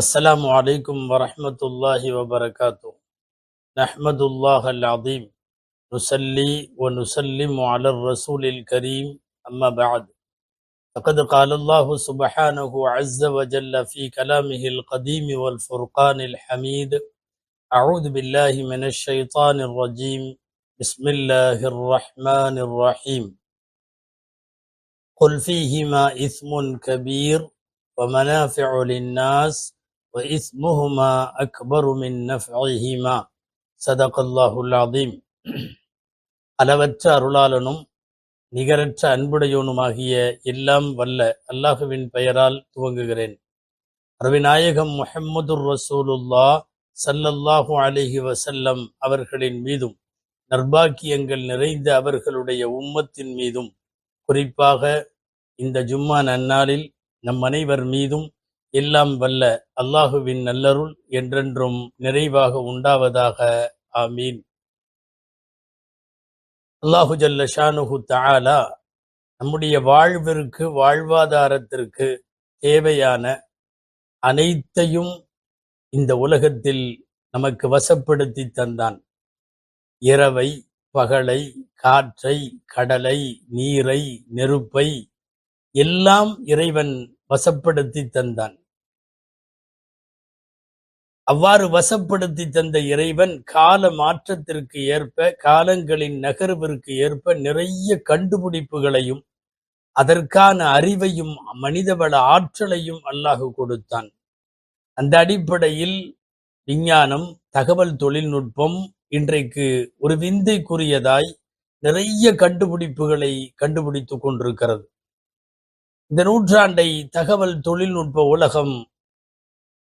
السلام عليكم ورحمة الله وبركاته. نحمد الله العظيم. نصلي ونسلم على الرسول الكريم. أما بعد. فقد قال الله سبحانه عز وجل في كلامه القديم والفرقان الحميد أعوذ بالله من الشيطان الرجيم. بسم الله الرحمن الرحيم. قل فيهما إثم كبير ومنافع للناس وإثمهما أكبر من نفعهما صدق الله العظيم அளவற்ற அருளாளனும் நிகரற்ற அன்புடையோனுமாகிய எல்லாம் வல்ல அல்லாஹுவின் பெயரால் துவங்குகிறேன் ரவிநாயகம் முஹம்மதுர் ரசூலுல்லா சல்லல்லாஹு அலைஹி வசல்லம் அவர்களின் மீதும் நர்பாக்கியங்கள் நிறைந்த அவர்களுடைய உம்மத்தின் மீதும் குறிப்பாக இந்த ஜும்மா நன்னாளில் நம் அனைவர் மீதும் எல்லாம் வல்ல அல்லாஹுவின் நல்லருள் என்றென்றும் நிறைவாக உண்டாவதாக. ஆமீன். அல்லாஹு ஜல்ல ஷானுஹு தாலா நம்முடைய வாழ்விற்கு வாழ்வாதாரத்திற்கு தேவையான அனைத்தையும் இந்த உலகத்தில் நமக்கு வசப்படுத்தி தந்தான். இரவை பகலை காற்றை கடலை நீரை நெருப்பை எல்லாம் இறைவன் வசப்படுத்தி தந்தான். அவ்வாறு வசப்படுத்தி தந்த இறைவன் கால மாற்றத்திற்கு ஏற்ப காலங்களின் நகர்விற்கு ஏற்ப நிறைய கண்டுபிடிப்புகளையும் அதற்கான அறிவையும் மனிதவள ஆற்றலையும் அல்லாஹு கொடுத்தான். அந்த அடிப்படையில் விஞ்ஞானம் தகவல் தொழில்நுட்பம் இன்றைக்கு ஒரு விந்தைக்குரியதாய் நிறைய கண்டுபிடிப்புகளை கண்டுபிடித்துக் கொண்டிருக்கிறது. இந்த நூற்றாண்டை தகவல் தொழில்நுட்ப உலகம்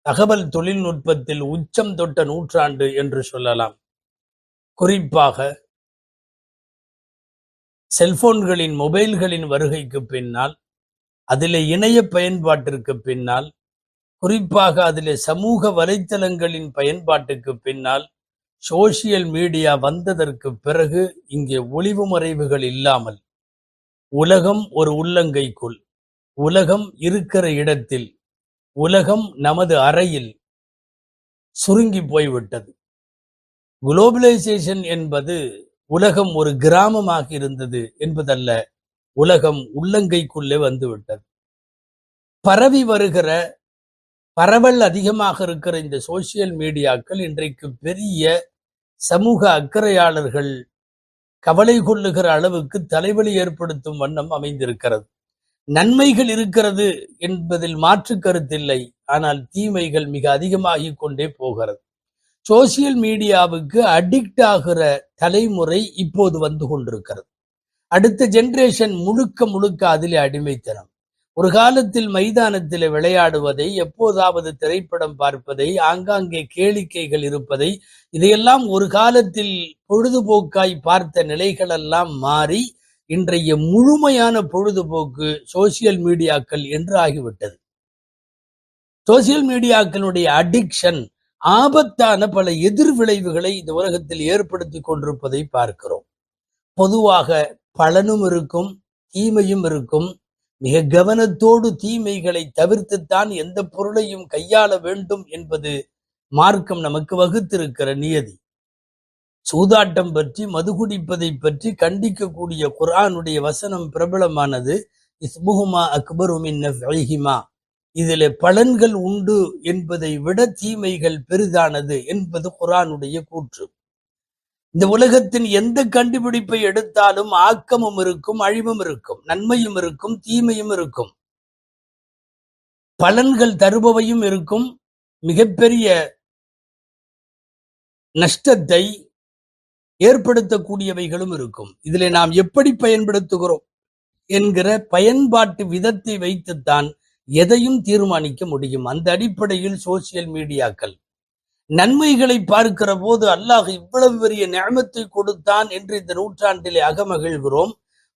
தகவல் தொழில்நுட்பத்தில் உச்சம் தொட்ட நூற்றாண்டு என்று சொல்லலாம். குறிப்பாக செல்போன்களின் மொபைல்களின் வருகைக்கு பின்னால் அதிலே இணைய பயன்பாட்டிற்கு பின்னால் குறிப்பாக அதிலே சமூக வலைத்தளங்களின் பயன்பாட்டுக்கு பின்னால் சோசியல் மீடியா வந்ததற்கு பிறகு இங்கே ஒளிவு மறைவுகள் இல்லாமல் உலகம் ஒரு உள்ளங்கைக்குள் உலகம் இருக்கிற இடத்தில் உலகம் நமது அறையில் சுருங்கி போய்விட்டது. குளோபலைசேஷன் என்பது உலகம் ஒரு கிராமமாக இருந்தது என்பதல்ல உலகம் உள்ளங்கைக்குள்ளே வந்துவிட்டது. பரவி வருகிற பரவல் அதிகமாக இருக்கிற இந்த சோசியல் மீடியாக்கள் இன்றைக்கு பெரிய சமூக அக்கறையாளர்கள் கவலை கொள்ளுகிற அளவுக்கு தலைவலி ஏற்படுத்தும் வண்ணம் அமைந்திருக்கிறது. நன்மைகள் இருக்கிறது என்பதில் மாற்று கருத்தில்லை. ஆனால் தீமைகள் மிக அதிகமாகிக் கொண்டே போகிறது. சோசியல் மீடியாவுக்கு அடிக்ட் ஆகிற தலைமுறை இப்போது வந்து கொண்டிருக்கிறது. அடுத்த ஜெனரேஷன் முழுக்க முழுக்க அதிலே அடிமைத்தனம். ஒரு காலத்தில் மைதானத்தில் விளையாடுவதை எப்போதாவது திரைப்படம் பார்ப்பதை ஆங்காங்கே கேளிக்கைகள் இருப்பதை இதையெல்லாம் ஒரு காலத்தில் பொழுதுபோக்காய் பார்த்த நிலைகளெல்லாம் மாறி இன்றைய முழுமையான பொழுதுபோக்கு சோசியல் மீடியாக்கள் என்று ஆகிவிட்டது. சோசியல் மீடியாக்களுடைய அடிக்ஷன் ஆபத்தான பல எதிர்விளைவுகளை இந்த உலகத்தில் ஏற்படுத்தி கொண்டிருப்பதை பார்க்கிறோம். பொதுவாக பலனும் இருக்கும் தீமையும் இருக்கும். மிக கவனத்தோடு தீமைகளை தவிர்த்துத்தான் எந்த பொருளையும் கையாள வேண்டும் என்பது மார்க்கம் நமக்கு வகுத்திருக்கிற நியதி. சூதாட்டம் பற்றி மது குடிப்பதை பற்றி கண்டிக்கக்கூடிய குர்ஆனுடைய வசனம் பிரபலமானது இஸ்முஹுமா அக்பருமின் நஃபிஹிமா இதில் பலன்கள் உண்டு என்பதை விட தீமைகள் பெரிதானது என்பது குரானுடைய கூற்று. இந்த உலகத்தின் எந்த கண்டுபிடிப்பை எடுத்தாலும் ஆக்கமும் இருக்கும் அழிவும் இருக்கும் நன்மையும் இருக்கும் தீமையும் இருக்கும். பலன்கள் தருபவையும் இருக்கும். மிகப்பெரிய நஷ்டத்தை ஏற்படுத்தக்கூடியவைகளும் இருக்கும். இதில் நாம் எப்படி பயன்படுத்துகிறோம் என்கிற பயன்பாட்டு விதத்தை வைத்துத்தான் எதையும் தீர்மானிக்க முடியும். அந்த அடிப்படையில் சோசியல் மீடியாக்கள் நன்மைகளை பார்க்கிற போது அல்லாஹ் இவ்வளவு பெரிய நியமத்தை கொடுத்தான் என்று இந்த நூற்றாண்டிலே அகமகிழ்கிறோம்.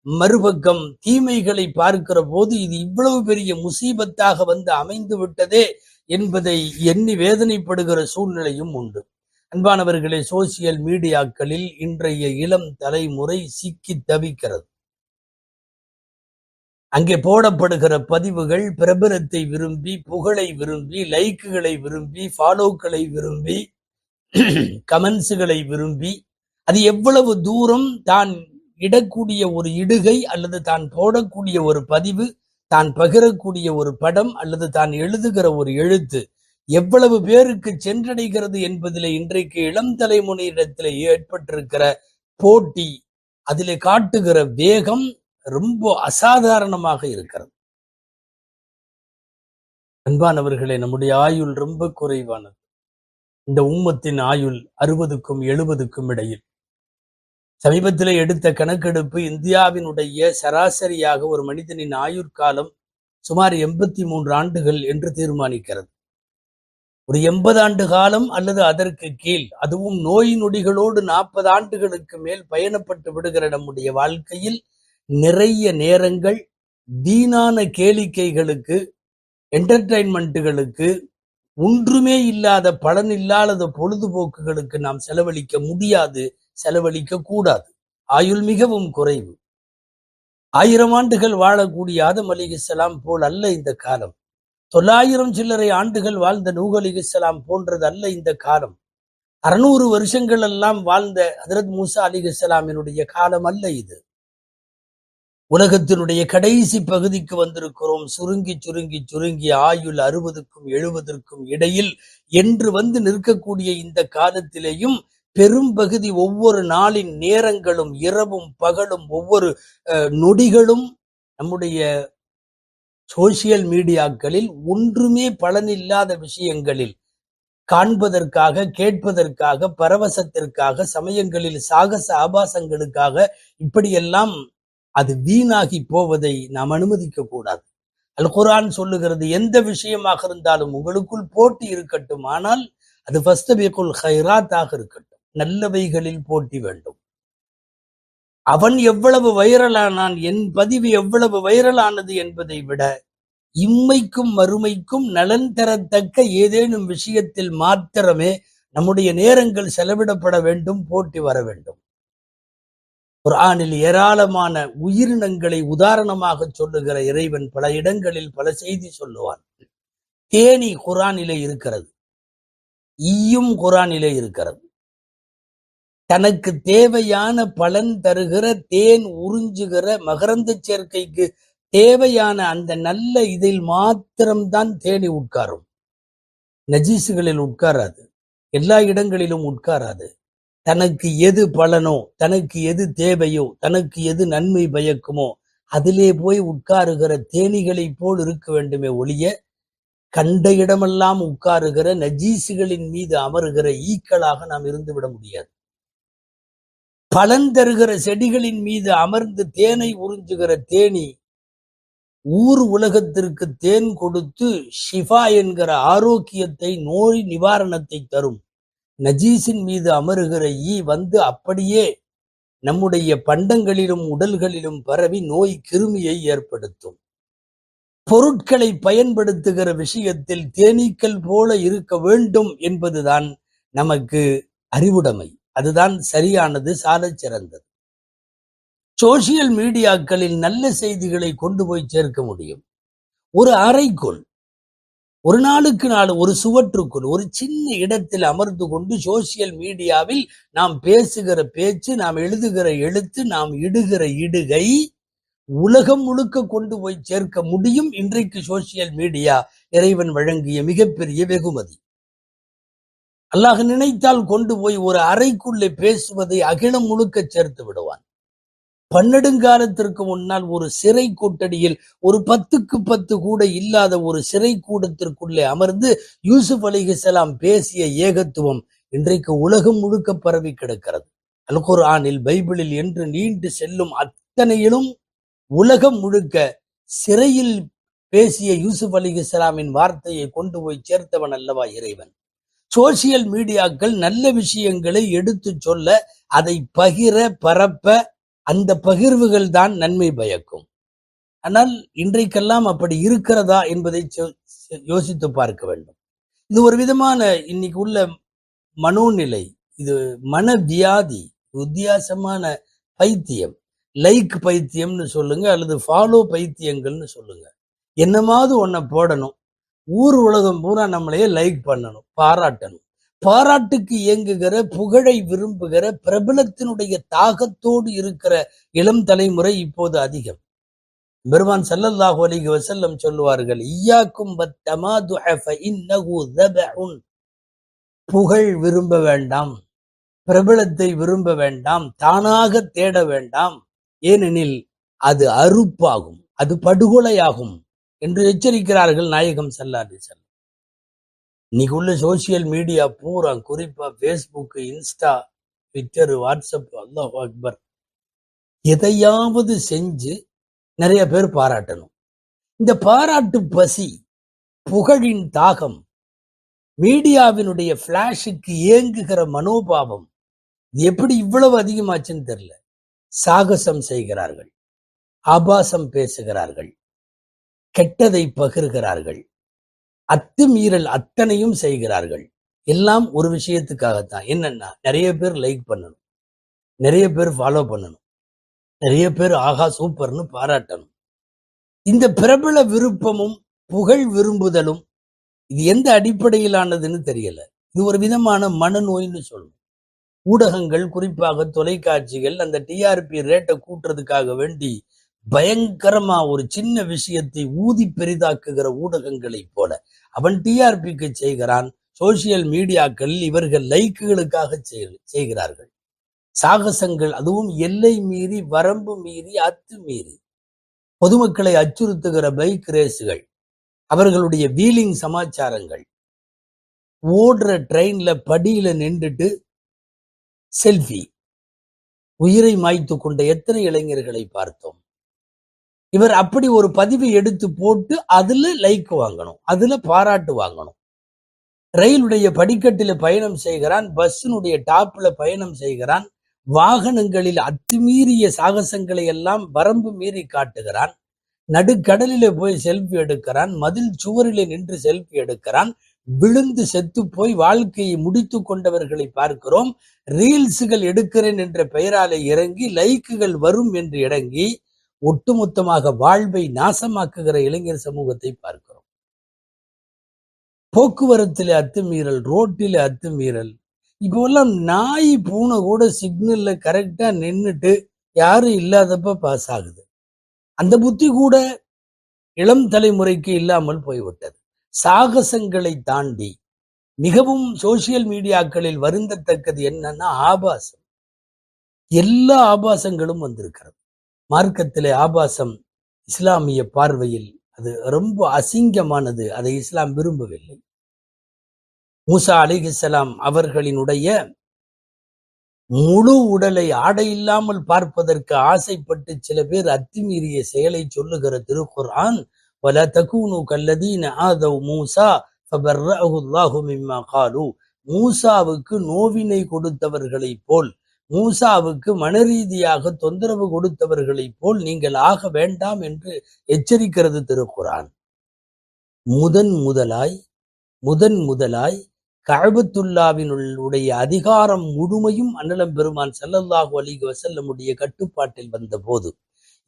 மறுபக்கம் தீமைகளை பார்க்கிற போது இது இவ்வளவு பெரிய முசீபத்தாக வந்து அமைந்து விட்டதே என்பதை எண்ணி வேதனைப்படுகிற சூழ்நிலையும் உண்டு. அன்பானவர்களே சோசியல் மீடியாக்களில் இன்றைய இளம் தலைமுறை சிக்கி தவிக்கிறது. அங்கே போடப்படுகிற பதிவுகள் பிரபலத்தை விரும்பி புகழை விரும்பி லைக்குகளை விரும்பி ஃபாலோக்களை விரும்பி கமெண்ட்ஸுகளை விரும்பி அது எவ்வளவு தூரம் தான் இடக்கூடிய ஒரு இடுகை அல்லது தான் போடக்கூடிய ஒரு பதிவு தான் பகிரக்கூடிய ஒரு படம் அல்லது தான் எழுதுகிற ஒரு எழுத்து எவ்வளவு பேருக்கு சென்றடைகிறது என்பதிலே இன்றைக்கு இளம் தலைமுறையிடத்தில் ஏற்பட்டிருக்கிற போட்டி அதிலே காட்டுகிற வேகம் ரொம்ப அசாதாரணமாக இருக்கிறது. அன்பானவர்களே நம்முடைய ஆயுள் ரொம்ப குறைவானது. இந்த உம்மத்தின் ஆயுள் அறுபதுக்கும் எழுபதுக்கும் இடையில். சமீபத்தில் எடுத்த கணக்கெடுப்பு இந்தியாவினுடைய சராசரியாக ஒரு மனிதனின் ஆயுட்காலம் சுமார் எண்பத்தி மூன்று ஆண்டுகள் என்று தீர்மானிக்கிறது. ஒரு எண்பது ஆண்டு காலம் அல்லது அதற்கு கீழ் அதுவும் நோய் நொடிகளோடு நாற்பது ஆண்டுகளுக்கு மேல் பயணப்பட்டு விடுகிற நம்முடைய வாழ்க்கையில் நிறைய நேரங்கள் வீணான கேளிக்கைகளுக்கு என்டர்டைன்மெண்ட்டுகளுக்கு ஒன்றுமே இல்லாத பலன் இல்லாத பொழுதுபோக்குகளுக்கு நாம் செலவழிக்க முடியாது செலவழிக்க கூடாது. ஆயுள் மிகவும் குறைவு. ஆயிரம் ஆண்டுகள் வாழக்கூடிய ஆதம் அலிகலாம் போல் அல்ல இந்த காலம். தொள்ளாயிரம் சில்லறை ஆண்டுகள் வாழ்ந்த நூக் அலிகலாம் போன்றது அல்ல இந்த காலம். அறுநூறு வருஷங்கள் எல்லாம் வாழ்ந்த ஹதரத் மூசா அலிகலாமினுடைய காலம் அல்ல இது. உலகத்தினுடைய கடைசி பகுதிக்கு வந்திருக்கிறோம். சுருங்கி சுருங்கி சுருங்கி ஆயுள் அறுபதுக்கும் எழுபதற்கும் இடையில் என்று வந்து நிற்கக்கூடிய இந்த காலத்திலேயும் பெரும்பகுதி ஒவ்வொரு நாளின் நேரங்களும் இரவும் பகலும் ஒவ்வொரு நொடிகளும் நம்முடைய சோசியல் மீடியாக்களில் ஒன்றுமே பலனில்லாத விஷயங்களில் காண்பதற்காக கேட்பதற்காக பரவசத்திற்காக சமயங்களில் சாகச ஆபாசங்களுக்காக இப்படியெல்லாம் அது வீணாகி போவதை நாம் அனுமதிக்க கூடாது. அல் குரான் சொல்லுகிறது எந்த விஷயமாக இருந்தாலும் உங்களுக்குள் போட்டி இருக்கட்டும். ஆனால் அது ஃபஸ்தபிகுல் ஹைராத்தாக இருக்கட்டும். நல்லவைகளில் போட்டி வேண்டும். அவன் எவ்வளவு வைரலானான் என் பதிவு எவ்வளவு வைரலானது என்பதை விட இம்மைக்கும் மறுமைக்கும் நலன் தரத்தக்க ஏதேனும் விஷயத்தில் மாத்திரமே நம்முடைய நேரங்கள் செலவிடப்பட வேண்டும் போட்டி வர வேண்டும். குரானில் ஏராளமான உயிரினங்களை உதாரணமாக சொல்லுகிற இறைவன் பல இடங்களில் பல செய்தி சொல்லுவான். தேனி குரானிலே இருக்கிறது. ஈயும் குரானிலே இருக்கிறது. தனக்கு தேவையான பலன் தருகிற தேன் உறிஞ்சுகிற மகரந்த சேர்க்கைக்கு தேவையான அந்த நல்ல இதில் மாத்திரம்தான் தேனி உட்காரும். நஜீசுகளில் உட்காராது. எல்லா இடங்களிலும் உட்காராது. தனக்கு எது பலனோ தனக்கு எது தேவையோ தனக்கு எது நன்மை பயக்குமோ அதிலே போய் உட்காருகிற தேனிகளைப் போல் இருக்க வேண்டுமே ஒழிய கண்ட இடமெல்லாம் உட்காருகிற நஜீசுகளின் மீது அமருகிற ஈக்களாக நாம் இருந்து விட முடியாது. பலன் தருகிற செடிகளின் மீது அமர்ந்து தேனை உறிஞ்சுகிற தேனி ஊர் உலகத்திற்கு தேன் கொடுத்து ஷிஃபா என்கிற ஆரோக்கியத்தை நோய் நிவாரணத்தை தரும். நஜீஸின் மீது அமருகிற ஈ வந்து அப்படியே நம்முடைய பண்டங்களிலும் உடல்களிலும் பரவி நோய் கிருமியை ஏற்படுத்தும். பொருட்களை பயன்படுத்துகிற விஷயத்தில் தேனீக்கள் போல இருக்க வேண்டும் என்பதுதான் நமக்கு அறிவுடைமை. அதுதான் சரியானது சாலச் சிறந்தது. சோசியல் மீடியாக்களில் நல்ல செய்திகளை கொண்டு போய் சேர்க்க முடியும். ஒரு அறைக்குள் ஒரு நாளுக்கு நாள் ஒரு சுவற்றுக்குள் ஒரு சின்ன இடத்தில் அமர்ந்து கொண்டு சோசியல் மீடியாவில் நாம் பேசுகிற பேச்சு நாம் எழுதுகிற எழுத்து நாம் இடுகிற இடுகை உலகம் முழுக்க கொண்டு போய் சேர்க்க முடியும். இன்றைக்கு சோசியல் மீடியா இறைவன் வழங்கிய மிகப்பெரிய வெகுமதி. அல்லாஹ் நினைத்தால் கொண்டு போய் ஒரு அறைக்குள்ளே பேசுவதை அகிலம் முழுக்க சேர்த்து விடுவான். பன்னெடுங்காலத்திற்கு முன்னால் ஒரு சிறை கூட்டடியில் ஒரு பத்துக்கு பத்து கூட இல்லாத ஒரு சிறை கூடத்திற்குள்ளே அமர்ந்து யூசுப் அலிஹிசலாம் பேசிய ஏகத்துவம் இன்றைக்கு உலகம் முழுக்க பரவி கிடக்கிறது. அல்குர் ஆனில் பைபிளில் என்று நீண்டு செல்லும் அத்தனையிலும் உலகம் முழுக்க சிறையில் பேசிய யூசுப் அலிஹிசலாமின் வார்த்தையை கொண்டு போய் சேர்த்தவன் அல்லவா இறைவன். சோசியல் மீடியாக்கள் நல்ல விஷயங்களை எடுத்து சொல்ல அதை பகிர பரப்ப அந்த பகிர்வுகள் தான் நன்மை பயக்கும். ஆனால் இன்றைக்கெல்லாம் அப்படி இருக்கிறதா என்பதை யோசித்து பார்க்க வேண்டும். இது ஒரு விதமான இன்னைக்கு உள்ள மனோநிலை. இது மன வியாதி வித்தியாசமான பைத்தியம். லைக் பைத்தியம்னு சொல்லுங்க அல்லது ஃபாலோ பைத்தியங்கள்னு சொல்லுங்க. என்னமாவது ஒன்றை போடணும். ஊர் உலகம் பூரா நம்மளையே லைக் பண்ணணும் பாராட்டணும். பாராட்டுக்கு இயங்குகிற புகழை விரும்புகிற பிரபலத்தினுடைய தாகத்தோடு இருக்கிற இளம் தலைமுறை இப்போது அதிகம். பெருமான் ஸல்லல்லாஹு அலைஹி வசல்லம் சொல்லுவார்கள் ஈயாக்கும் புகழ் விரும்ப வேண்டாம் பிரபலத்தை விரும்ப வேண்டாம் தானாக தேட வேண்டாம். ஏனெனில் அது அறுப்பாகும் அது படுகொலையாகும். என்று எச்சரிக்கிறார்கள் நாயகம் ஸல்லல்லாஹு செல்லம் இன்னைக்கு உள்ள சோசியல் மீடியா பூரா குறிப்பா பேஸ்புக் இன்ஸ்டா ட்விட்டர் வாட்ஸ்அப் அல்லாஹ் அக்பர். எதையாவது செஞ்சு நிறைய பேர் பாராட்டணும். இந்த பாராட்டு பசி புகழின் தாகம் மீடியாவினுடைய பிளாஷுக்கு ஏங்குகிற மனோபாவம் இது எப்படி இவ்வளவு அதிகமாச்சுன்னு தெரியல. சாகசம் செய்கிறார்கள் ஆபாசம் பேசுகிறார்கள் கெட்டதை பகிர்கிறார்கள். அத்துமீறல் அத்தனையும் செய்கிறார்கள். எல்லாம் ஒரு விஷயத்துக்காகத்தான். என்னன்னா நிறைய பேர் லைக் பண்ணணும். நிறைய பேர் ஃபாலோ பண்ணணும். நிறைய பேர் ஆகா சூப்பர்னு பாராட்டணும். இந்த பிரபல விருப்பமும் புகழ் விரும்புதலும் இது எந்த அடிப்படையிலானதுன்னு தெரியல. இது ஒரு விதமான மனநோய்னு சொல்லணும் ஊடகங்கள் குறிப்பாக தொலைக்காட்சிகள் அந்த டிஆர்பி ரேட்டை கூட்டுறதுக்காக வேண்டி பயங்கரமா ஒரு சின்ன விஷயத்தை ஊதி பெரிதாக்குகிற ஊடகங்களைப் போல. அவன் டிஆர்பிக்கு செய்கிறான் சோசியல் மீடியாக்கள் இவர்கள் லைக்குகளுக்காக செய்கிறார்கள். சாகசங்கள் அதுவும் எல்லை மீறி வரம்பு மீறி அத்து மீறி. பொதுமக்களை அச்சுறுத்துகிற பைக் ரேஸுகள் அவர்களுடைய வீலிங் சமாச்சாரங்கள். ஓடுற ட்ரெயின்ல படியில நின்றுட்டு செல்ஃபி உயிரை மாய்த்து கொண்ட எத்தனை இளைஞர்களை பார்த்தோம்? இவர் அப்படி ஒரு பதிவை எடுத்து போட்டு அதுல லைக் வாங்கணும் அதுல பாராட்டு வாங்கணும். ரயிலுடைய படிக்கட்டில பயணம் செய்கிறான் பஸ்ஸினுடைய டாப்ல பயணம் செய்கிறான் வாகனங்களில் அத்துமீறிய சாகசங்களை எல்லாம் வரம்பு மீறி காட்டுகிறான் நடுக்கடலில போய் செல்ஃபி எடுக்கிறான் மதில் சுவரிலே நின்று செல்ஃபி எடுக்கிறான் விழுந்து செத்து போய் வாழ்க்கையை முடித்து கொண்டவர்களை பார்க்கிறோம் ரீல்ஸுகள் எடுக்கிறேன் என்ற பெயராலே இறங்கி லைக்குகள் வரும் என்று இறங்கி ஒட்டுமொத்தமாக வாழ்வை நாசமாக்குகிற இளைஞர் சமூகத்தை பார்க்கிறோம். போக்குவரத்துல அத்துமீறல் ரோட்டில அத்துமீறல் இப்போ எல்லாம் நாய் பூனை கூட சிக்னல்ல கரெக்டா நின்னுட்டு யாரும் இல்லாதப்ப பாஸ் ஆகுது. அந்த புத்தி கூட இளம் தலைமுறைக்கு இல்லாமல் போய்விட்டது. சாகசங்களை தாண்டி மிகவும் சோசியல் மீடியாக்களில் வருந்தத்தக்கது என்னன்னா ஆபாசம். எல்லா ஆபாசங்களும் வந்திருக்கிறது. மார்க்கத்திலே ஆபாசம் இஸ்லாமிய பார்வையில் அது ரொம்ப அசிங்கமானது. அதை இஸ்லாம் விரும்பவில்லை. மூசா அலிஹிஸ்ஸலாம் அவர்களினுடைய முழு உடலை ஆடை இல்லாமல் பார்ப்பதற்கு ஆசைப்பட்டு சில பேர் அத்துமீறிய செயலை சொல்லுகிற திருக்குர்ஆன் பல தகுனு கல்லதீன ஆதவ் மூசா மூசாவுக்கு நோவினை கொடுத்தவர்களைப் போல் மூசாவுக்கு மனரீதியாக தொந்தரவு கொடுத்தவர்களைப் போல் நீங்கள் ஆக வேண்டாம் என்று எச்சரிக்கிறது திருக்குறான் முதன் முதலாய் முதன் முதலாய் கழபத்துல்லாவினுடைய அதிகாரம் முழுமையும் அன்னலம் பெருமான் செல்லல்லாஹு அலைஹி வசல்லமுடைய கட்டுப்பாட்டில் வந்தபோது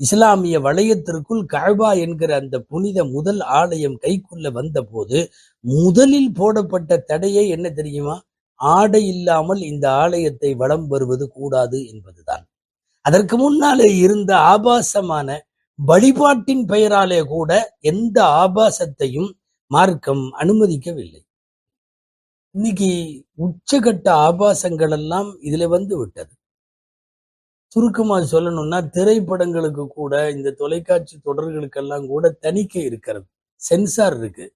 இஸ்லாமிய வளையத்திற்குள் கழ்பா என்கிற அந்த புனித முதல் ஆலயம் கைக்குள்ள வந்தபோது முதலில் போடப்பட்ட தடையே என்ன தெரியுமா? ஆடை இல்லாமல் இந்த ஆலயத்தை வளம் வருவது கூடாது என்பதுதான். அதற்கு முன்னாலே இருந்த ஆபாசமான வழிபாட்டின் பெயராலே கூட எந்த ஆபாசத்தையும் மார்க்கம் அனுமதிக்கவில்லை. இன்னைக்கு உச்சகட்ட ஆபாசங்கள் எல்லாம் இதுல வந்து விட்டது. சுருக்கமா சொல்லணும்னா திரைப்படங்களுக்கு கூட இந்த தொலைக்காட்சி தொடர்களுக்கெல்லாம் கூட தணிக்கை இருக்கிறது. சென்சார் இருக்கு.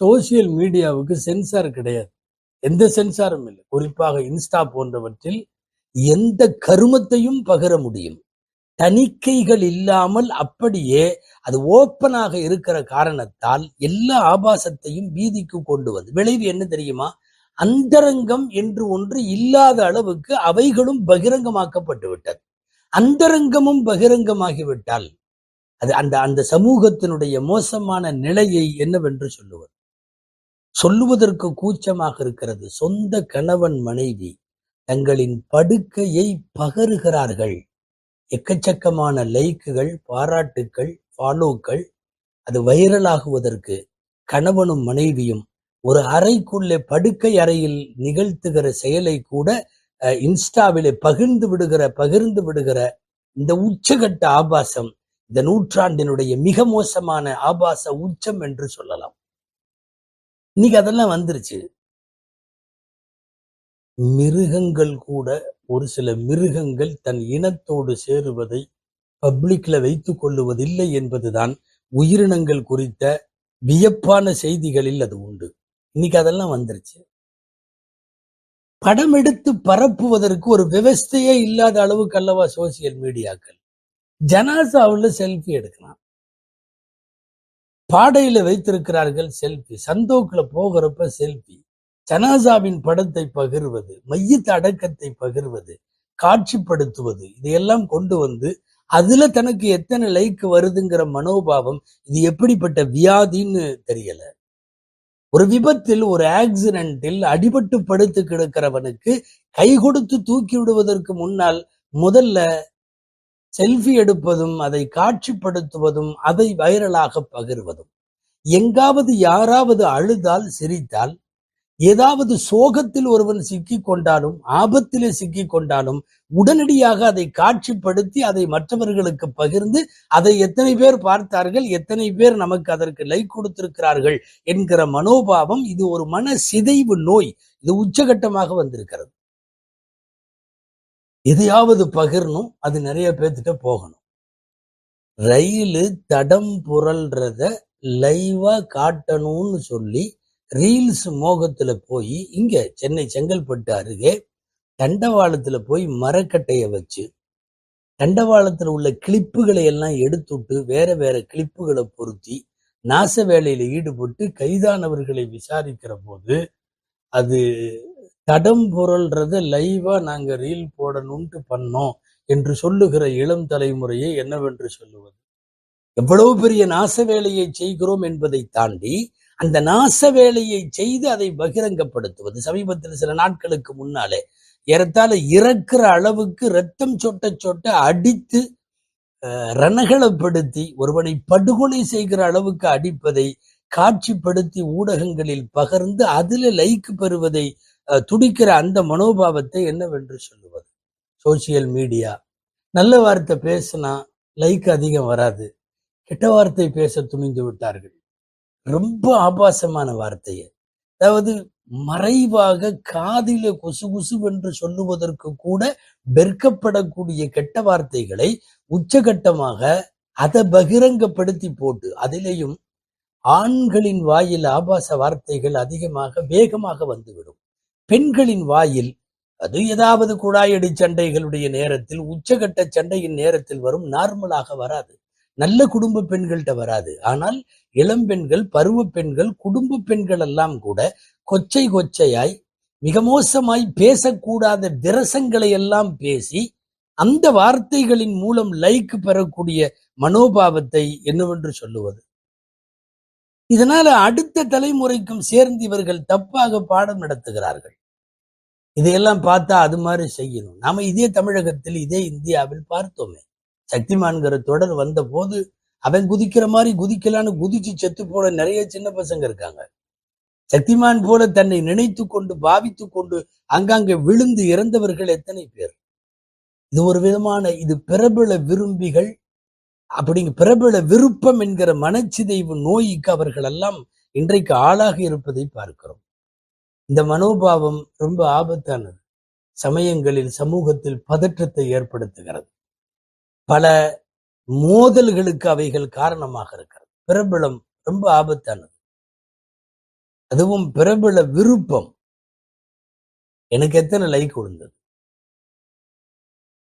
சோசியல் மீடியாவுக்கு சென்சார் கிடையாது. எந்த சென்சாரும் இல்லை. குறிப்பாக இன்ஸ்டா போன்றவற்றில் எந்த கருமத்தையும் பகிர முடியும். தணிக்கைகள் இல்லாமல் அப்படியே அது ஓப்பனாக இருக்கிற காரணத்தால் எல்லா ஆபாசத்தையும் பீதிக்கு கொண்டு வந்து விளைவு என்ன தெரியுமா? அந்தரங்கம் என்று ஒன்று இல்லாத அளவுக்கு அவைகளும் பகிரங்கமாக்கப்பட்டு விட்டது. அந்தரங்கமும் பகிரங்கமாகிவிட்டால் அது அந்த அந்த சமூகத்தினுடைய மோசமான நிலையை என்னவென்று சொல்லுவது? சொல்லுவதற்கு கூச்சமாக இருக்கிறது. சொந்த கணவன் மனைவி தங்களின் படுக்கையை பகருகிறார்கள். எக்கச்சக்கமான லைக்குகள் பாராட்டுக்கள் ஃபாலோக்கள் அது வைரலாகுவதற்கு கணவனும் மனைவியும் ஒரு அறைக்குள்ளே படுக்கை அறையில் நிகழ்த்துகிற செயலை கூட அஹ், இன்ஸ்டாவிலே பகிர்ந்து விடுகிற பகிர்ந்து விடுகிற இந்த உச்சகட்ட ஆபாசம் இந்த நூற்றாண்டினுடைய மிக மோசமான ஆபாச உச்சம் என்று சொல்லலாம். இன்னைக்கு அதெல்லாம் வந்துருச்சு. மிருகங்கள் கூட ஒரு சில மிருகங்கள் தன் இனத்தோடு சேருவதை பப்ளிக்ல வைத்துக் கொள்ளுவதில்லை என்பதுதான் உயிரினங்கள் குறித்த வியப்பான செய்திகளில் அது உண்டு. இன்னைக்கு அதெல்லாம் வந்துருச்சு. படம் எடுத்து பரப்புவதற்கு ஒரு விவஸ்தையே இல்லாத அளவுக்கு அல்லவா சோசியல் மீடியாக்கள் ஜனாசாவில் செல்ஃபி எடுக்கலாம் பாடையில வைத்திருக்கிறார்கள் செல்ஃபி. சந்தோக்கில் போகிறப்ப செல்ஃபி. ஜனாசாவின் படத்தை பகிர்வது மையத்த அடக்கத்தை பகிர்வது காட்சிப்படுத்துவது இதையெல்லாம் கொண்டு வந்து அதுல தனக்கு எத்தனை லைக் வருதுங்கிற மனோபாவம் இது எப்படிப்பட்ட வியாதின்னு தெரியல. ஒரு விபத்தில் ஒரு ஆக்சிடென்ட்டில் அடிபட்டு படுத்து கிடக்கிறவனுக்கு கை கொடுத்து தூக்கி விடுவதற்கு முன்னால் முதல்ல செல்ஃபி எடுப்பதும் அதை காட்சிப்படுத்துவதும் அதை வைரலாக பகிர்வதும். எங்காவது யாராவது அழுதால் சிரித்தால் ஏதாவது சோகத்தில் ஒருவன் சிக்கிக் கொண்டாலும் ஆபத்திலே சிக்கிக் கொண்டாலும் உடனடியாக அதை காட்சிப்படுத்தி அதை மற்றவர்களுக்கு பகிர்ந்து அதை எத்தனை பேர் பார்த்தார்கள் எத்தனை பேர் நமக்கு அதற்கு லைக் கொடுத்திருக்கிறார்கள் என்கிற மனோபாவம் இது ஒரு மன சிதைவு நோய் இது உச்சகட்டமாக வந்திருக்கிறது. எதையாவது பகிரணும் அது நிறைய பேர்த்திட்ட போகணும். ரயிலு தடம் புரள்றத லைவா காட்டணும்னு சொல்லி ரீல்ஸ் மோகத்துல போய் இங்க சென்னை செங்கல்பட்டு அருகே தண்டவாளத்துல போய் மரக்கட்டைய வச்சு தண்டவாளத்துல உள்ள கிளிப்புகளை எல்லாம் எடுத்துட்டு வேற வேற கிளிப்புகளை பொருத்தி நாச வேலையில ஈடுபட்டு கைதானவர்களை விசாரிக்கிற போது அது தடம் லைவா நாங்க ரீல் போடணும்ட்டு பண்ணோம் என்று சொல்லுகிற இளம் தலைமுறையை என்னவென்று சொல்லுவது? எவ்வளவு பெரிய நாச வேலையை செய்கிறோம் என்பதை தாண்டி அந்த நாச வேலையை செய்து அதை பகிரங்கப்படுத்துவது. சமீபத்தில் சில நாட்களுக்கு முன்னாலே ஏறத்தாழ இறக்குற அளவுக்கு ரத்தம் சொட்ட சொட்ட அடித்து ரணகலப்படுத்தி ரணகளப்படுத்தி ஒருவனை படுகொலை செய்கிற அளவுக்கு அடிப்பதை காட்சிப்படுத்தி ஊடகங்களில் பகர்ந்து அதுல லைக் பெறுவதை துடிக்கிற அந்த மனோபாவத்தை என்னவென்று சொல்லுவது? சோசியல் மீடியா நல்ல வார்த்தை பேசினா லைக் அதிகம் வராது. கெட்ட வார்த்தை பேச துணிந்து விட்டார்கள். ரொம்ப ஆபாசமான வார்த்தையை. அதாவது மறைவாக காதில குசு குசுவென்று சொல்லுவதற்கு கூட வெறுக்கப்படக்கூடிய கெட்ட வார்த்தைகளை உச்சகட்டமாக அதை பகிரங்கப்படுத்தி போட்டு அதிலேயும் ஆண்களின் வாயில் ஆபாச வார்த்தைகள் அதிகமாக வேகமாக வந்துவிடும். பெண்களின் வாயில் அது ஏதாவது குழாயடி சண்டைகளுடைய நேரத்தில் உச்சகட்ட சண்டையின் நேரத்தில் வரும் நார்மலாக வராது. நல்ல குடும்ப பெண்கள்கிட்ட வராது. ஆனால் இளம் பெண்கள் பருவ பெண்கள் குடும்ப பெண்கள் எல்லாம் கூட கொச்சை கொச்சையாய் மிக மோசமாய் பேசக்கூடாத விரசங்களை எல்லாம் பேசி அந்த வார்த்தைகளின் மூலம் லைக் பெறக்கூடிய மனோபாவத்தை என்னவென்று சொல்லுவது? இதனால அடுத்த தலைமுறைக்கும் சேர்ந்து இவர்கள் தப்பாக பாடம் நடத்துகிறார்கள். இதையெல்லாம் பார்த்தா அது மாதிரி செய்யணும். நாம இதே தமிழகத்தில் இதே இந்தியாவில் பார்த்தோமே. சக்திமான்கிற தொடர் வந்த போது அவன் குதிக்கிற மாதிரி குதிக்கலான்னு குதிச்சு செத்து போன நிறைய சின்ன பசங்க இருக்காங்க. சக்திமான் போல தன்னை நினைத்து கொண்டு பாவித்து கொண்டு அங்காங்கே விழுந்து இறந்தவர்கள் எத்தனை பேர்? இது ஒரு விதமான இது பிரபல விரும்பிகள் அப்படிங்க. பிரபல விருப்பம் என்கிற மனச்சிதைவு நோய்க்கு அவர்கள் எல்லாம் இன்றைக்கு ஆளாக இருப்பதை பார்க்கிறோம். இந்த மனோபாவம் ரொம்ப ஆபத்தானது. சமயங்களில் சமூகத்தில் பதற்றத்தை ஏற்படுத்துகிறது. பல மோதல்களுக்கு அவைகள் காரணமாக இருக்கிறது. பிரபலம் ரொம்ப ஆபத்தானது. அதுவும் பிரபல விருப்பம். எனக்கு எத்தனை லைக் விழுந்தது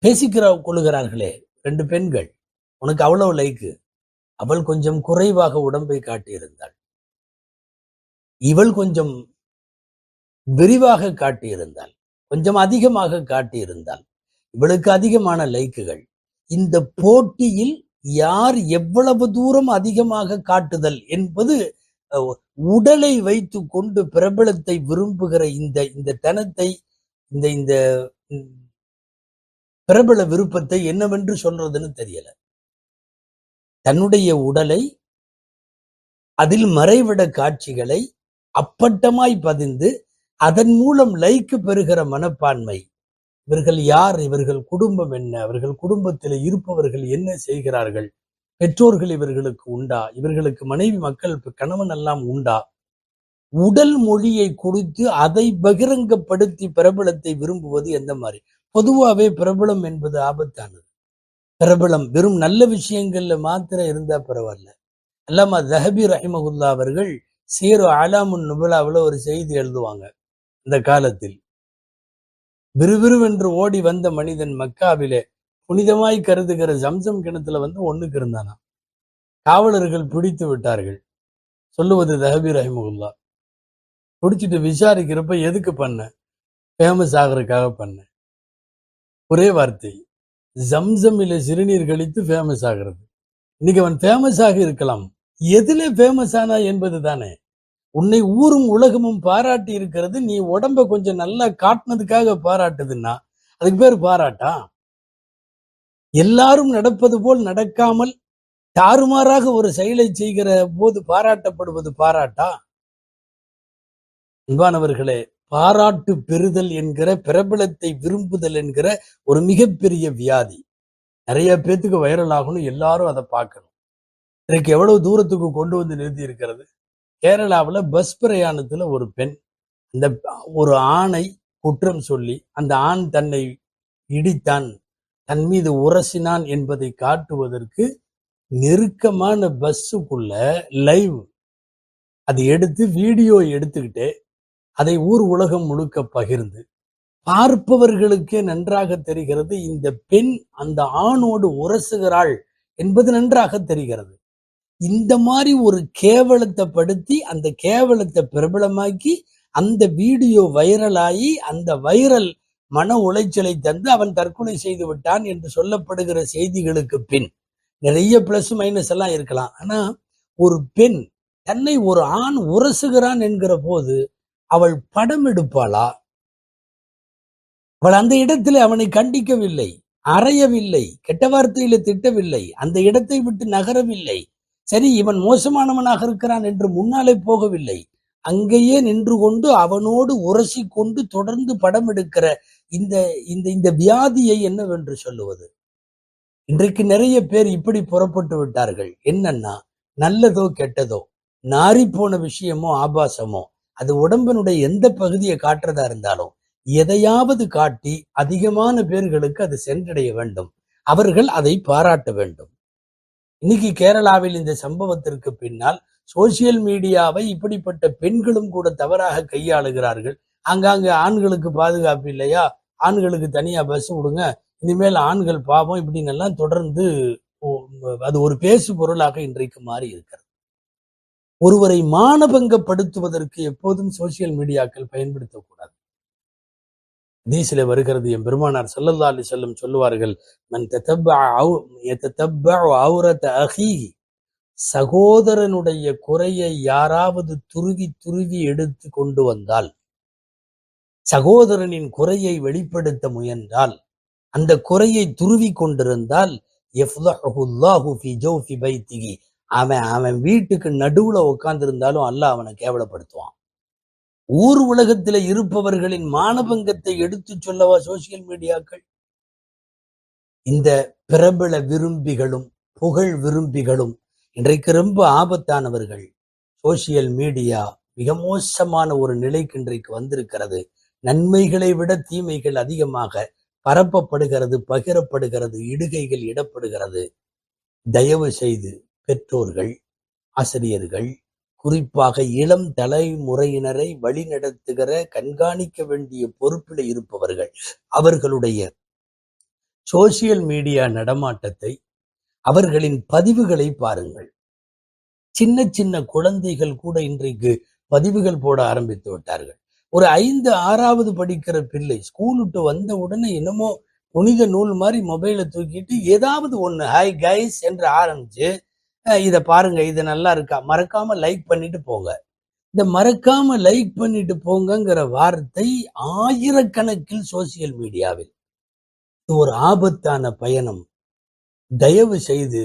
பேசிக்கிற கொள்கிறார்களே ரெண்டு பெண்கள். உனக்கு அவ்வளவு லைக்கு அவள் கொஞ்சம் குறைவாக உடம்பை காட்டியிருந்தாள். இவள் கொஞ்சம் விரிவாக காட்டியிருந்தாள். கொஞ்சம் அதிகமாக காட்டியிருந்தாள். இவளுக்கு அதிகமான லைக்குகள் இந்த போட்டியில் யார் எவ்வளவு தூரம் அதிகமாக காட்டுதல் என்பது உடலை வைத்து கொண்டு பிரபலத்தை விரும்புகிற இந்த இந்த தனத்தை இந்த இந்த பிரபல விருப்பத்தை என்னவென்று சொல்றதுன்னு தெரியல. தன்னுடைய உடலை அதில் மறைவிட காட்சிகளை அப்பட்டமாய் பதிந்து அதன் மூலம் லைக்கு பெறுகிற மனப்பான்மை. இவர்கள் யார்? இவர்கள் குடும்பம் என்ன? அவர்கள் குடும்பத்தில் இருப்பவர்கள் என்ன செய்கிறார்கள்? பெற்றோர்கள் இவர்களுக்கு உண்டா? இவர்களுக்கு மனைவி மக்கள் கணவன் எல்லாம் உண்டா? உடல் மொழியை கொடுத்து அதை பகிரங்கப்படுத்தி பிரபலத்தை விரும்புவது எந்த மாதிரி? பொதுவாகவே பிரபலம் என்பது ஆபத்தானது. பிரபலம். வெறும் நல்ல விஷயங்கள்ல மாத்திரம் இருந்தா பரவாயில்ல. அல்லாமா ஜஹபி ரஹிமகுல்லா அவர்கள் சீரோ அலாமுன் நுபலாவில் ஒரு செய்தி எழுதுவாங்க இந்த காலத்தில். விறுவிறுவென்று ஓடி வந்த மனிதன் மக்காவிலே புனிதமாய் கருதுகிற ஜம்சம் கிணத்துல வந்து ஒண்ணுக்கு இருந்தானா காவலர்கள் பிடித்து விட்டார்கள். சொல்லுவது தஹபி ரஹிமகுல்லா பிடிச்சிட்டு விசாரிக்கிறப்ப எதுக்கு பண்ண? ஃபேமஸ் ஆகிறதுக்காக பண்ண. ஒரே வார்த்தை. ஜம்சமில சிறுநீர் கழித்து ஃபேமஸ் ஆகிறது. இன்னைக்கு அவன் ஃபேமஸாக ஆக இருக்கலாம். எதுல ஃபேமஸ் ஆனா என்பது தானே. உன்னை ஊரும் உலகமும் பாராட்டி இருக்கிறது. நீ உடம்ப கொஞ்சம் நல்லா காட்டினதுக்காக பாராட்டுதுன்னா அதுக்கு பேர் பாராட்டா? எல்லாரும் நடப்பது போல் நடக்காமல் தாறுமாறாக ஒரு செயலை செய்கிற போது பாராட்டப்படுவது பாராட்டா? அன்பானவர்களே பாராட்டு பெறுதல் என்கிற பிரபலத்தை விரும்புதல் என்கிற ஒரு மிகப்பெரிய வியாதி. நிறைய பேத்துக்கு வைரல் ஆகணும் எல்லாரும் அதை பார்க்கணும். இன்றைக்கு எவ்வளவு தூரத்துக்கு கொண்டு வந்து நிறுத்தி இருக்கிறது கேரளாவில் பஸ் பிரயாணத்தில் ஒரு பெண் அந்த ஒரு ஆணை குற்றம் சொல்லி அந்த ஆண் தன்னை இடித்தான் தன் மீது உரசினான் என்பதை காட்டுவதற்கு நெருக்கமான பஸ்ஸுக்குள்ள லைவ் அதை எடுத்து வீடியோ எடுத்துக்கிட்டு அதை ஊர் உலகம் முழுக்க பகிர்ந்து பார்ப்பவர்களுக்கே நன்றாக தெரிகிறது. இந்த பெண் அந்த ஆணோடு உரசுகிறாள் என்பது நன்றாக தெரிகிறது. இந்த மாதிரி ஒரு கேவலத்தை படுத்தி அந்த கேவலத்தை பிரபலமாக்கி அந்த வீடியோ வைரலாகி அந்த வைரல் மன உளைச்சலை தந்து அவன் தற்கொலை செய்து விட்டான் என்று சொல்லப்படுகிற செய்திகளுக்கு பின் நிறைய பிளஸ் மைனஸ் எல்லாம் இருக்கலாம். ஆனா ஒரு பெண் தன்னை ஒரு ஆண் உரசுகிறான் என்கிற போது அவள் படம் எடுப்பாளா? அவள் அந்த இடத்துல அவனை கண்டிக்கவில்லை அறையவில்லை கெட்ட வார்த்தையில திட்டவில்லை அந்த இடத்தை விட்டு நகரவில்லை. சரி இவன் மோசமானவனாக இருக்கிறான் என்று முன்னாலே போகவில்லை. அங்கேயே நின்று கொண்டு அவனோடு உரசி கொண்டு தொடர்ந்து படம் எடுக்கிற இந்த இந்த இந்த வியாதியை என்னவென்று சொல்லுவது? இன்றைக்கு நிறைய பேர் இப்படி புறப்பட்டு விட்டார்கள். என்னன்னா நல்லதோ கெட்டதோ நாரி போன விஷயமோ ஆபாசமோ அது உடம்பினுடைய எந்த பகுதியை காட்டுறதா இருந்தாலும் எதையாவது காட்டி அதிகமான பேர்களுக்கு அது சென்றடைய வேண்டும். அவர்கள் அதை பாராட்ட வேண்டும். இன்னைக்கு கேரளாவில் இந்த சம்பவத்திற்கு பின்னால் சோசியல் மீடியாவை இப்படிப்பட்ட பெண்களும் கூட தவறாக கையாளுகிறார்கள். அங்காங்க ஆண்களுக்கு பாதுகாப்பு இல்லையா? ஆண்களுக்கு தனியா பஸ் விடுங்க. இனிமேல் ஆண்கள் பாவம் இப்படின்னு எல்லாம் தொடர்ந்து அது ஒரு பேசு பொருளாக இன்றைக்கு மாறி இருக்கிறது ஒருவரை மானபங்கப்படுத்துவதற்கு எப்போதும் சோசியல் மீடியாக்கள் பயன்படுத்தக்கூடாது. ஹதீஸில் வருகிறது என் பெருமானார் சல்லல்லா அலி செல்லம் சொல்லுவார்கள் மன் அஹீஹி. சகோதரனுடைய குறையை யாராவது துருவி துருவி எடுத்து கொண்டு வந்தால் சகோதரனின் குறையை வெளிப்படுத்த முயன்றால் அந்த குறையை துருவி கொண்டிருந்தால் அவன் அவன் வீட்டுக்கு நடுவுல உட்கார்ந்திருந்தாலும் அல்ல அவனை கேவலப்படுத்துவான். ஊர் உலகத்துல இருப்பவர்களின் மானபங்கத்தை எடுத்து சொல்லவா சோசியல் மீடியாக்கள் இந்த பிரபல விரும்பிகளும் புகழ் விரும்பிகளும் இன்றைக்கு ரொம்ப ஆபத்தானவர்கள். சோசியல் மீடியா மிக மோசமான ஒரு நிலைக்கு இன்றைக்கு வந்திருக்கிறது. நன்மைகளை விட தீமைகள் அதிகமாக பரப்பப்படுகிறது பகிரப்படுகிறது இடுகைகள் இடப்படுகிறது. தயவு செய்து பெற்றோர்கள் ஆசிரியர்கள் குறிப்பாக இளம் தலைமுறையினரை வழிநடத்துகிற கண்காணிக்க வேண்டிய பொறுப்பில் இருப்பவர்கள் அவர்களுடைய சோசியல் மீடியா நடமாட்டத்தை அவர்களின் பதிவுகளை பாருங்கள். சின்ன சின்ன குழந்தைகள் கூட இன்றைக்கு பதிவுகள் போட ஆரம்பித்து விட்டார்கள். ஒரு ஐந்து ஆறாவது படிக்கிற பிள்ளை ஸ்கூல் விட்டு வந்த உடனே என்னமோ புனித நூல் மாதிரி மொபைலை தூக்கிட்டு ஏதாவது ஒன்று ஹாய் கைஸ் என்று ஆரம்பிச்சு இதை பாருங்க இது நல்லா இருக்கா? மறக்காம லைக் பண்ணிட்டு போங்க. இந்த மறக்காம லைக் பண்ணிட்டு போங்கங்கிற வார்த்தை ஆயிரக்கணக்கில் சோசியல் மீடியாவில் இது ஒரு ஆபத்தான பயணம். தயவு செய்து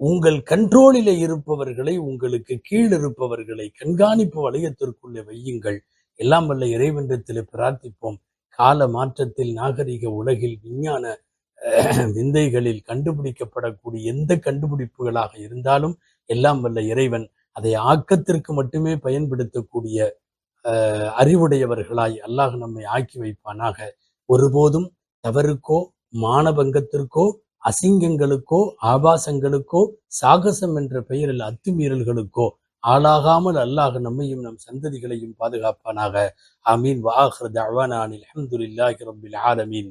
உங்கள் கண்ட்ரோலில இருப்பவர்களை உங்களுக்கு கீழ் இருப்பவர்களை கண்காணிப்பு வளையத்திற்குள்ளே வையுங்கள். எல்லாம் வல்ல இறைவன்றத்தில் பிரார்த்திப்போம். கால மாற்றத்தில் நாகரிக உலகில் விஞ்ஞான விந்தைகளில் கண்டுபிடிக்கப்படக்கூடிய எந்த கண்டுபிடிப்புகளாக இருந்தாலும் எல்லாம் வல்ல இறைவன் அதை ஆக்கத்திற்கு மட்டுமே பயன்படுத்தக்கூடிய அறிவுடையவர்களாய் அல்லாஹ் நம்மை ஆக்கி வைப்பானாக. ஒருபோதும் தவறுக்கோ மானபங்கத்திற்கோ அசிங்கங்களுக்கோ ஆபாசங்களுக்கோ சாகசம் என்ற பெயரில் அத்துமீறல்களுக்கோ ஆளாகாமல் அல்லாஹ் நம்மையும் நம் சந்ததிகளையும் பாதுகாப்பானாக. ஆமீன். வாஹர் தவானானில் அஹமதுல்லாஹி ரபில் ஆலமீன்.